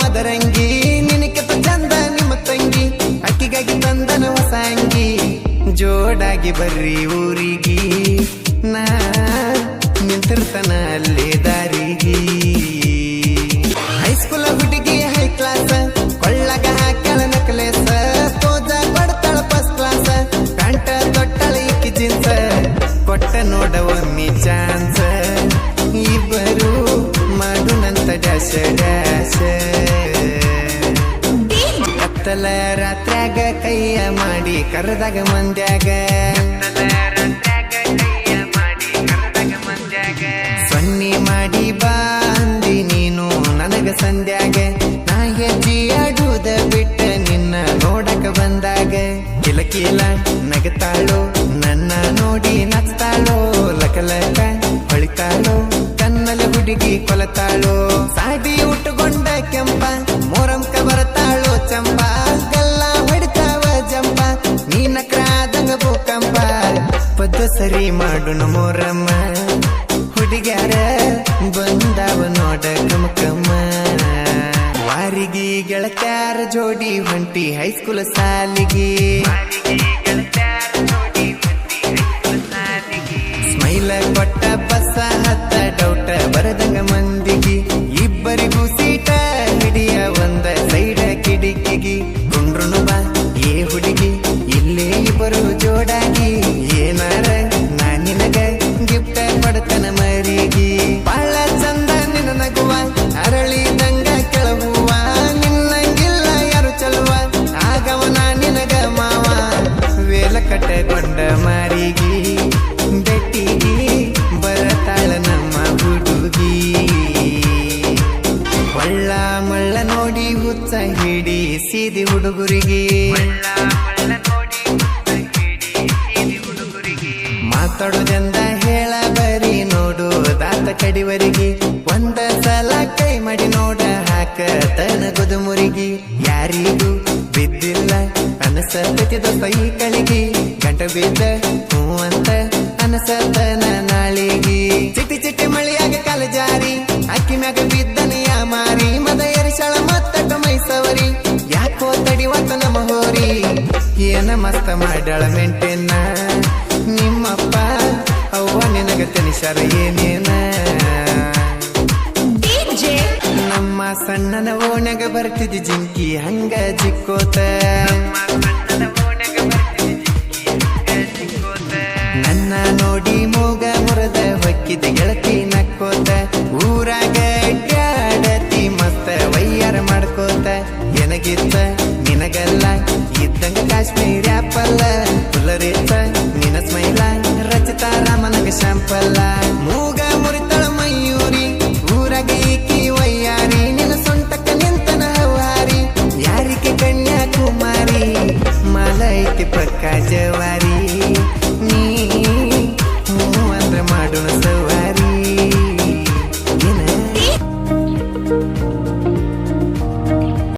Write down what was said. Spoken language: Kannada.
ಮದರಂಗಿ ನಿನಕೆತ ಚಂದ ನಿಮ್ಮ ತಂಗಿ, ಅಕ್ಕಿಗಾಗಿ ತಂದನ ಹೊಸ ಅಂಗಿ ಜೋಡಾಗಿ ಬರ್ರಿ ಊರಿಗಿ, ನಾ ನಿಂತಿರ್ತನ ಅಲ್ಲೇ ದಾರಿಗಿ. ಹೈಸ್ಕೂಲ ಹುಡುಗಿ ಹೈ ಕ್ಲಾಸ್ ಕೊಳ್ಳಗ ಹಾಕಳ ನಕಲೇಸ ತೋಜ ಕೊಡ್ತಾಳ ಫಸ್ಟ್ ಕ್ಲಾಸ್ ಕಂಟ ತೊಟ್ಟಳ ಇಕ್ಕಿ ಜಿನ್ಸ ಕೊಟ್ಟ ನೋಡ ಒಮ್ಮೆ ಚಾನ್ಸ್ ಇಬ್ಬರು ಡ್ಯಾಶ ಡ್ಯಾಶ ಕತ್ತಲ ರಾತ್ರ್ಯಾಗ ಕೈಯ ಮಾಡಿ ಕರೆದಾಗ ಮಂದ್ಯಾಗ. ಸೊನ್ನಿ ಮಾಡಿ ಬಾ ಅಂದಿ ನೀನು ನನಗ ಸಂಧ್ಯಾಗ ನಾ ಹೆಜ್ಜಿ ಆಡುವುದ ಬಿಟ್ಟ ನಿನ್ನ ನೋಡಕ ಬಂದಾಗ. ಕಿಲಕಿಲ ನಗತಾಳೋ, ನನ್ನ ನೋಡಿ ನಚ್ತಾಳೋ ಲಕಲಕ ಹೊಳಿತಾಳೋ ಕನ್ನಲ ಹುಡುಗಿ ಕೊಲತಾಳೋ. ಸಾಡಿ ಉಟ್ಟುಕೊಂಡ ಕೆಂಪ ಸರಿ ಮಾಡು ಮೋರಮ್ಮ ಹುಡುಗ್ಯಾರ ಬಂದಾವ ನೋಡ ಕಮಕಮ್ಮ ವಾರಿಗೆ ಗೆಳತ್ಯಾರ ಜೋಡಿ ಹೊಂಟಿ ಹೈಸ್ಕೂಲ್ ಸಾಲಿಗೆ. ಸ್ಮೈಲ ಕೊಟ್ಟ ಬಸ್ಸ ಹತ್ತ ಡೌಟ ಬರದಂಗ ಮಂದಿಗೆ ಸೀದಿ ಹುಡುಗರಿಗೆ. ಮಾತಾಡೋದೆಂದ ಹೇಳ ಬರಿ ನೋಡು, ದಾತ ಕಡಿವರಿಗೆ. ಒಂದ ಸಲ ಕೈ ಮಾಡಿ ನೋಡ, ಹಾಕ ತನ ಗುದುಮುರಿಗೆ. ಯಾರಿಗೂ ಬಿದ್ದಿಲ್ಲ ಅನಸತೈತಿ ದೋಸ್ತ ಕಳಿಗಿ. ಗಂಟ ಬಿದ್ದ ಹೂ ಅಂತ ಅನಸತ್ತ ನಾಳಿಗಿ ಮಸ್ತ ಮಾಡಳ ಮೆಂಟೆನ್ನ ನಿಮ್ಮಪ್ಪ ಅವ್ವ ನಿನಗ ತನಿಷಾರ ಏನೇನ? ನಮ್ಮ ಸಣ್ಣನ ಓಣಗ ಬರ್ತಿದ್ದಿ ಜಿಂಕಿ ಹಂಗ ಜಿಕ್ಕೋತ ನನ್ನ ನೋಡಿ ಮೂಗ ಮುರದ ಹೊಕ್ಕಿದ ಗೆಳತಿ ನಕ್ಕೋತ. ಊರಾಗ ಗಾಡತಿ ಮತ್ತ ವೈಯರ್ ಮಾಡ್ಕೋತ. ಎನಗಿತ್ತ ನನಗಲ್ಲ ಇದ್ದಂಗ ಕಾಶ್ಮೀರಿ ಆಪಲ್ಲ ಪುಲರಿತ ನಿನ ಸ್ಮೈಲ ರಚಿತಾ ರಾಮನಗ ಶಾಂಪಲ್ಲ ಮೂಗ ಮುರಿತಳ ಮಯೂರಿ, ಊರಾಗ ಈಕಿ ವಯ್ಯಾರಿ. ನಿನ್ನ ಸೊಂಟಕ್ಕ ನಿಂತನ ಹವಾರಿ, ಯಾರಿಗೆ ಕನ್ಯಾಕುಮಾರಿ? ಮಾಲ ಐತಿ ಪಕ್ಕ ಜವಾರಿ ನೀ ಹ್ಞೂ ಅಂದ್ರೆ ಮಾಡೋಣ ಸವಾರಿ.